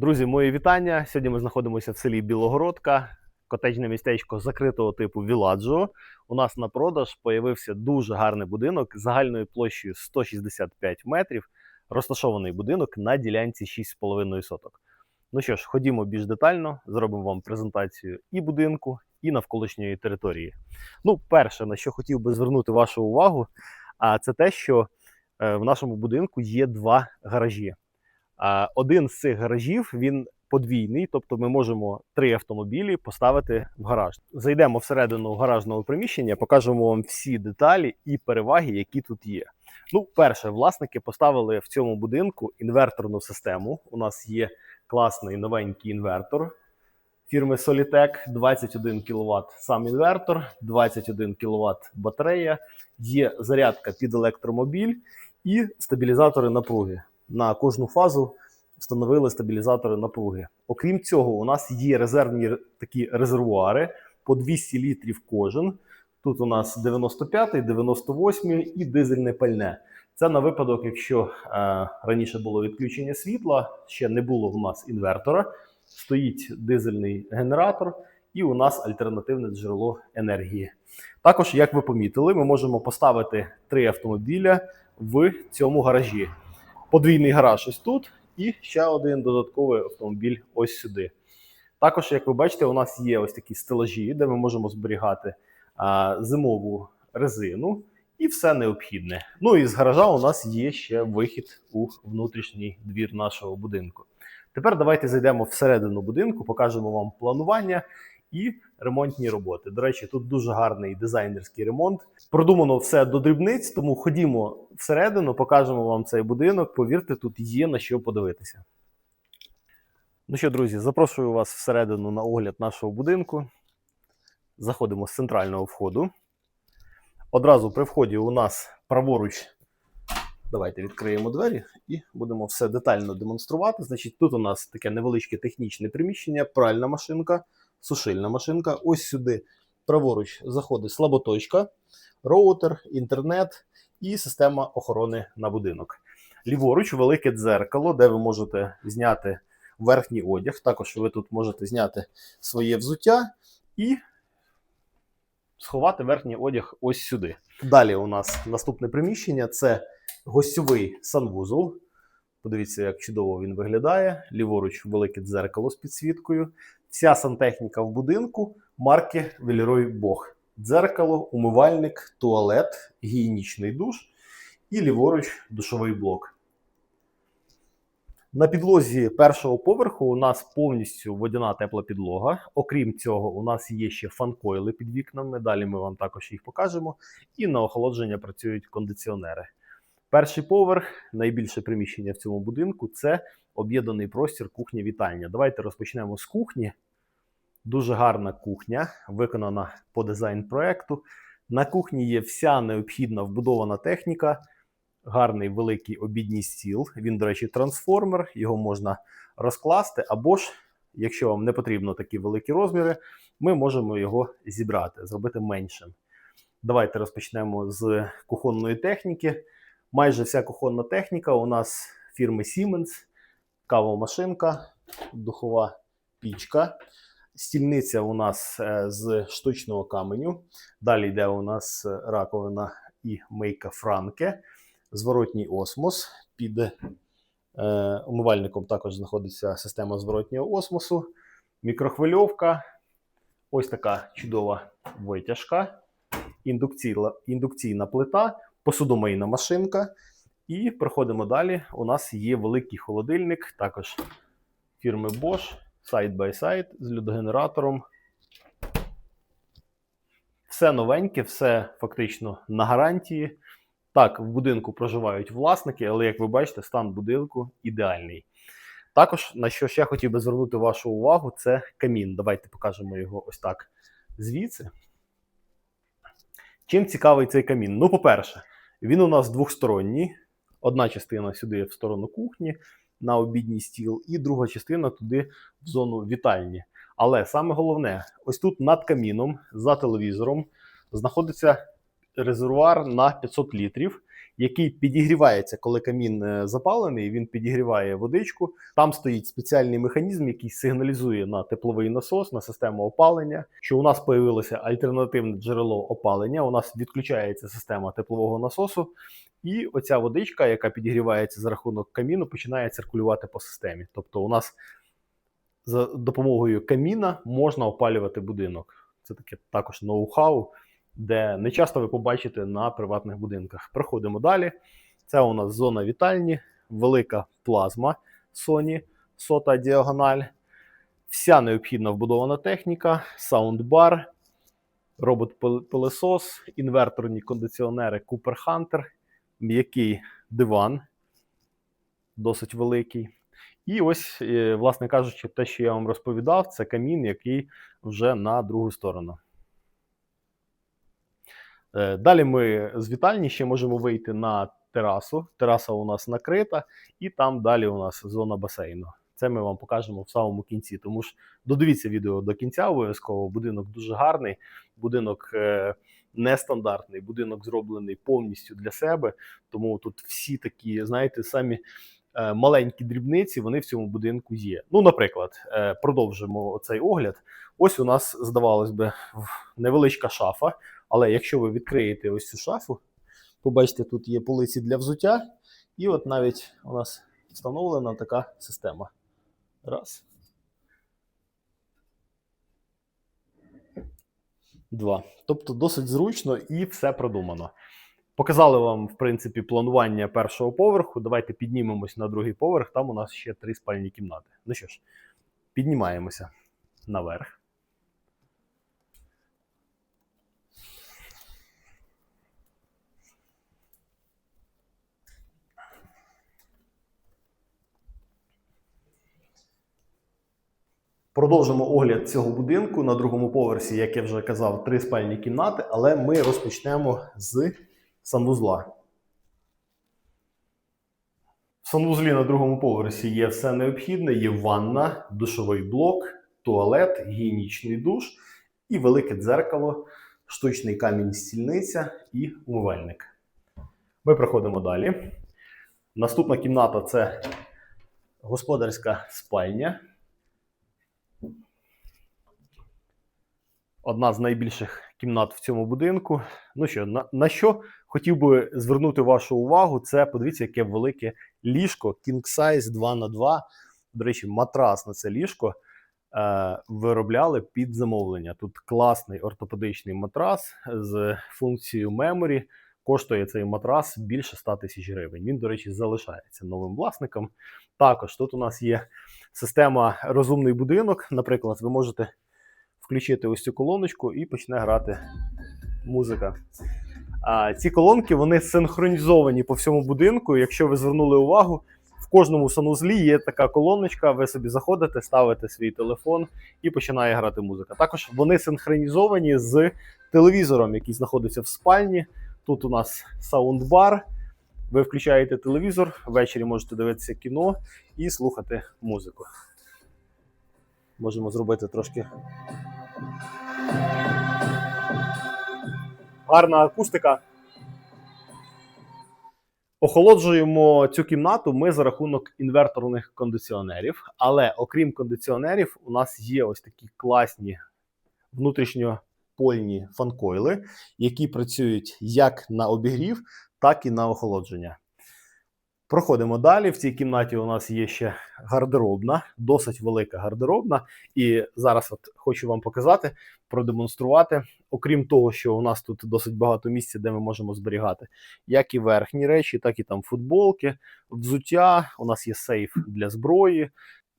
Друзі, мої вітання. Сьогодні ми знаходимося в селі Білогородка, котеджне містечко закритого типу Віладжо. У нас на продаж появився дуже гарний будинок загальною площею 165 метрів. Розташований будинок на ділянці 6,5 соток. Ну що ж, ходімо більш детально, зробимо вам презентацію і будинку, і навколишньої території. Ну, перше, на що хотів би звернути вашу увагу, а це те, що е, в нашому будинку є два гаражі. Один з цих гаражів він подвійний, тобто ми можемо три автомобілі поставити в гараж. Зайдемо всередину гаражного приміщення, покажемо вам всі деталі і переваги, які тут є. Ну, перше, власники поставили в цьому будинку інверторну систему. У нас є класний новенький інвертор фірми Solitec, 21 кВт сам інвертор, 21 кВт батарея, є зарядка під електромобіль і стабілізатори напруги. На кожну фазу встановили стабілізатори напруги. Окрім цього, у нас є резервні такі резервуари по 200 літрів кожен. Тут у нас 95, 98 і дизельне пальне. Це на випадок, якщо е, раніше було відключення світла, ще не було в нас інвертора, стоїть дизельний генератор, і у нас альтернативне джерело енергії. Також, як ви помітили, ми можемо поставити три автомобіля в цьому гаражі. Подвійний гараж ось тут, і ще один додатковий автомобіль ось сюди. Також, як ви бачите, у нас є ось такі стелажі, де ми можемо зберігати а, зимову резину і все необхідне. Ну і з гаража у нас є ще вихід у внутрішній двір нашого будинку. Тепер давайте зайдемо всередину будинку, покажемо вам планування і ремонтні роботи. До речі, тут дуже гарний дизайнерський ремонт. Продумано все до дрібниць, тому ходімо всередину, покажемо вам цей будинок. Повірте, тут є на що подивитися. Ну що, друзі, запрошую вас всередину на огляд нашого будинку. Заходимо з центрального входу. Одразу при вході у нас праворуч. Давайте відкриємо двері і будемо все детально демонструвати. Значить, тут у нас таке невеличке технічне приміщення, пральна машинка, сушильна машинка. Ось сюди праворуч заходить слаботочка, роутер, інтернет і система охорони на будинок. Ліворуч велике дзеркало, де ви можете зняти верхній одяг. Також ви тут можете зняти своє взуття і сховати верхній одяг ось сюди. Далі у нас наступне приміщення це гостьовий санвузол. Подивіться, як чудово він виглядає. Ліворуч велике дзеркало з підсвіткою. Вся сантехніка в будинку марки Велерой Бог. Дзеркало, умивальник, туалет, гігієнічний душ і ліворуч душовий блок. На підлозі першого поверху у нас повністю водяна тепла підлога. Окрім цього, у нас є ще фанкойли під вікнами. Далі ми вам також їх покажемо. І на охолодження працюють кондиціонери. Перший поверх, найбільше приміщення в цьому будинку це об'єднаний простір кухня-вітальня. Давайте розпочнемо з кухні. Дуже гарна кухня, виконана по дизайн проекту. На кухні є вся необхідна вбудована техніка, гарний великий обідній стіл. Він, до речі, трансформер, його можна розкласти, або ж, якщо вам не потрібно такі великі розміри, ми можемо його зібрати, зробити меншим. Давайте розпочнемо з кухонної техніки. Майже вся кухонна техніка у нас фірми Siemens, кавомашинка, духова пічка. Стільниця у нас е, з штучного каменю. Далі йде у нас раковина і мийка Франке, зворотній осмос. Під е, умивальником також знаходиться система зворотнього осмосу, мікрохвильовка. Ось така чудова витяжка, індукційна плита, посудомийна машинка. І проходимо далі. У нас є великий холодильник, також фірми Bosch, side by side з людогенератором. Все новеньке, все фактично на гарантії. Так, в будинку проживають власники, але як ви бачите, стан будинку ідеальний. Також на що ще хотів би звернути вашу увагу, це камін. Давайте покажемо його ось так звідси. Чим цікавий цей камін? Ну, по-перше, він у нас двохсторонній. Одна частина сюди в сторону кухні на обідній стіл, і друга частина туди в зону вітальні. Але саме головне, ось тут над каміном за телевізором знаходиться резервуар на 500 літрів, який підігрівається, коли камін е, запалений. Він підігріває водичку. Там стоїть спеціальний механізм, який сигналізує на тепловий насос, на систему опалення, що у нас появилося альтернативне джерело опалення. У нас відключається система теплового насосу, і оця водичка, яка підігрівається за рахунок каміну, починає циркулювати по системі. Тобто, у нас за допомогою каміна можна опалювати будинок. Це таке також ноу-хау, де не часто ви побачите на приватних будинках. Проходимо далі. Це у нас зона вітальні, велика плазма Sony, сота діагональ, вся необхідна вбудована техніка, саундбар, робот-пилесос, інверторні кондиціонери Cooper Hunter, м'який диван, досить великий. І ось, е, власне кажучи, те, що я вам розповідав, це камін, який вже на другу сторону. Е, Далі ми з вітальні ще можемо вийти на терасу. Тераса у нас накрита, і там далі у нас зона басейну. Це ми вам покажемо в самому кінці. Тому ж додивіться відео до кінця обов'язково. Будинок дуже гарний, будинок е, нестандартний, будинок зроблений повністю для себе. Тому тут всі такі, знаєте, самі е, маленькі дрібниці вони в цьому будинку є. Ну, наприклад, продовжимо цей огляд. Ось у нас, здавалось би, невеличка шафа. Але якщо ви відкриєте ось цю шафу, побачите, тут є полиці для взуття, і от навіть у нас встановлена така система. Раз. Два. Тобто досить зручно і все продумано. Показали вам, в принципі, планування першого поверху. Давайте піднімемось на другий поверх. Там у нас ще три спальні кімнати. Ну що ж, піднімаємося наверх. Продовжимо огляд цього будинку на другому поверсі, як я вже казав, три спальні кімнати, але ми розпочнемо з санвузла. В санвузлі на другому поверсі є все необхідне: є ванна, душовий блок, туалет, гігієнічний душ і велике дзеркало, штучний камінь стільниця і умивальник. Ми проходимо далі. Наступна кімната це господарська спальня. Одна з найбільших кімнат в цьому будинку. Ну що, на, на що хотів би звернути вашу увагу, це подивіться, яке велике ліжко King Size 2 на 2 До речі, матрас на це ліжко е, виробляли під замовлення. Тут класний ортопедичний матрас з функцією меморі. Коштує цей матрас більше 100 тисяч гривень. Він, до речі, залишається новим власником. Також тут у нас є система розумний будинок. Наприклад, ви можете включити ось цю колоночку і почне грати музика. А ці колонки вони синхронізовані по всьому будинку. Якщо ви звернули увагу, в кожному санузлі є така колоночка. Ви собі заходите, ставите свій телефон і починає грати музика. Також вони синхронізовані з телевізором, який знаходиться в спальні. Тут у нас саундбар. Ви включаєте телевізор, ввечері можете дивитися кіно і слухати музику. Можемо зробити трошки гарна акустика. Охолоджуємо цю кімнату ми за рахунок інверторних кондиціонерів. Але окрім кондиціонерів, у нас є ось такі класні внутрішньопольні фанкойли, які працюють як на обігрів, так і на охолодження. Проходимо далі. В цій кімнаті у нас є ще гардеробна, досить велика гардеробна. І зараз от хочу вам показати, продемонструвати. Окрім того, що у нас тут досить багато місця, де ми можемо зберігати як і верхні речі, так і там футболки, взуття. У нас є сейф для зброї.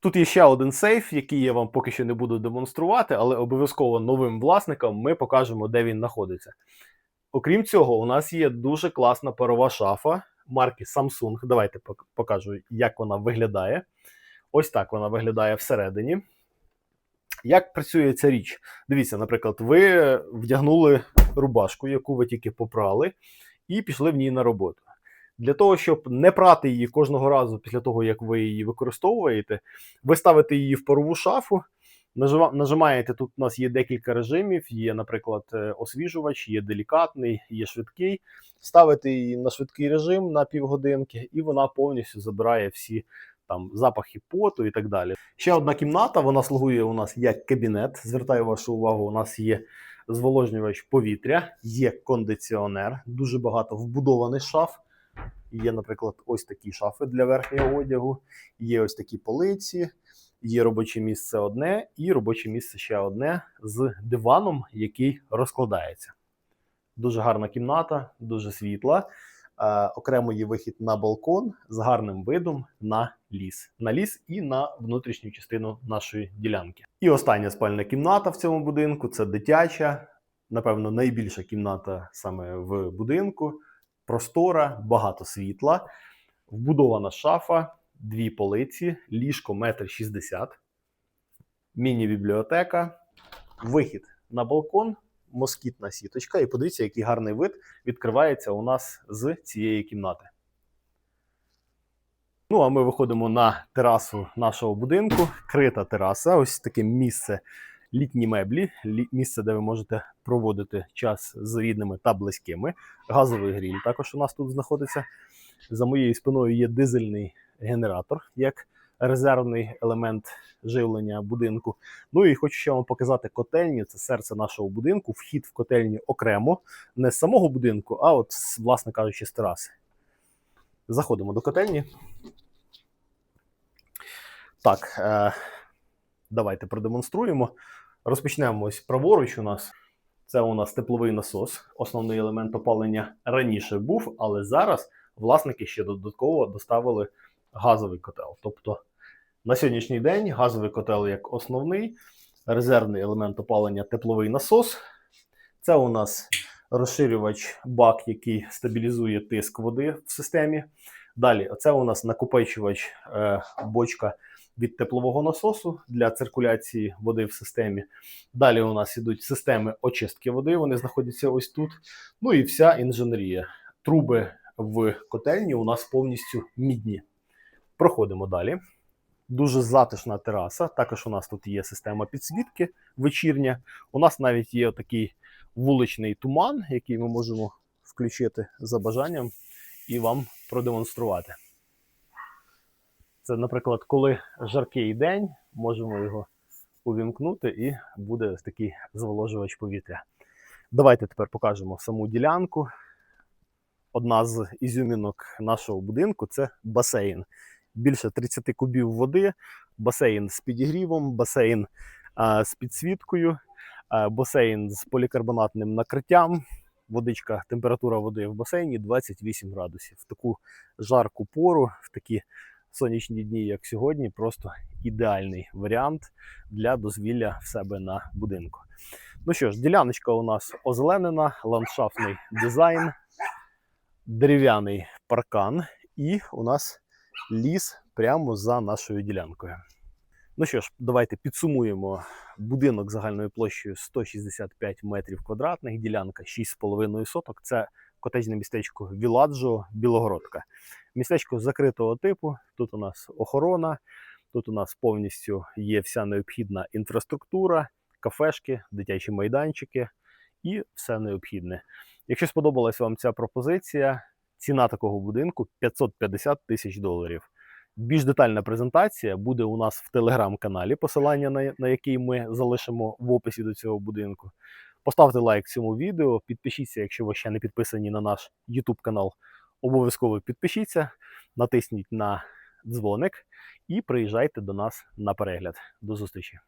Тут є ще один сейф, який я вам поки що не буду демонструвати, але обов'язково новим власникам ми покажемо, де він знаходиться. Окрім цього, у нас є дуже класна парова шафа марки Samsung. Давайте покажу, як вона виглядає. Ось так вона виглядає всередині. Як працює ця річ? Дивіться, наприклад, ви вдягнули рубашку, яку ви тільки попрали, і пішли в ній на роботу. Для того, щоб не прати її кожного разу після того, як ви її використовуєте, ви ставите її в парову шафу, Нажимаєте, тут у нас є декілька режимів. Є, наприклад, е, освіжувач, є делікатний, є швидкий. Ставите її на швидкий режим на півгодинки, і вона повністю забирає всі там запахи поту і так далі. Ще одна кімната, вона слугує у нас як кабінет. Звертаю вашу увагу, у нас є зволожнювач повітря, є кондиціонер, дуже багато вбудованих шаф. Є, наприклад, ось такі шафи для верхнього одягу, є ось такі полиці, є робоче місце одне і робоче місце ще одне з диваном, який розкладається. Дуже гарна кімната, дуже світла. Е, окремо є вихід на балкон з гарним видом на ліс. На ліс і на внутрішню частину нашої ділянки. І остання спальна кімната в цьому будинку це дитяча, напевно, найбільша кімната саме в будинку. Простора, багато світла, вбудована шафа, дві полиці, ліжко метр шістдесят, міні-бібліотека, вихід на балкон, москітна сіточка. І подивіться, який гарний вид відкривається у нас з цієї кімнати. Ну, а ми виходимо на терасу нашого будинку. Крита тераса. Ось таке місце літні меблі, місце, де ви можете проводити час з рідними та близькими. Газовий гріль також у нас тут знаходиться. За моєю спиною є дизельний генератор як резервний елемент живлення будинку. Ну і хочу ще вам показати котельню. Це серце нашого будинку. Вхід в котельню окремо, не з самого будинку, а от, власне кажучи, з тераси. Заходимо до котельні. Так, е, давайте продемонструємо. Розпочнемо ось праворуч у нас. Це у нас тепловий насос. Основний елемент опалення раніше був, але зараз власники ще додатково доставили газовий котел. Тобто на сьогоднішній день газовий котел як основний, резервний елемент опалення тепловий насос. Це у нас розширювач бак, який стабілізує тиск води в системі. Далі, це у нас накопичувач е, бочка від теплового насосу для циркуляції води в системі. Далі у нас ідуть системи очистки води, вони знаходяться ось тут. Ну і вся інженерія. Труби в котельні у нас повністю мідні. Проходимо далі. Дуже затишна тераса. Також у нас тут є система підсвітки вечірня. У нас навіть є такий вуличний туман, який ми можемо включити за бажанням і вам продемонструвати. Це, наприклад, коли жаркий день, можемо його увімкнути і буде такий зволожувач повітря. Давайте тепер покажемо саму ділянку. Одна з ізюмінок нашого будинку це басейн. Більше 30 кубів води, басейн з підігрівом, басейн а, з підсвіткою, а, басейн з полікарбонатним накриттям. Водичка, температура води в басейні 28 градусів. В таку жарку пору, в такі сонячні дні, як сьогодні, просто ідеальний варіант для дозвілля в себе на будинку. Ну що ж, діляночка у нас озеленена, ландшафтний дизайн, дерев'яний паркан, і у нас ліс прямо за нашою ділянкою. Ну що ж, давайте підсумуємо будинок загальною площею 165 метрів квадратних, ділянка 6,5 соток. Це котеджне містечко Віладжо, Білогородка. Містечко закритого типу. Тут у нас охорона, тут у нас повністю є вся необхідна інфраструктура, кафешки, дитячі майданчики і все необхідне. Якщо сподобалась вам ця пропозиція, ціна такого будинку 550 тисяч доларів. Більш детальна презентація буде у нас в телеграм-каналі, посилання на, на який ми залишимо в описі до цього будинку. Поставте лайк цьому відео, підпишіться, якщо ви ще не підписані на наш YouTube канал. Обов'язково підпишіться, натисніть на дзвоник і приїжджайте до нас на перегляд. До зустрічі!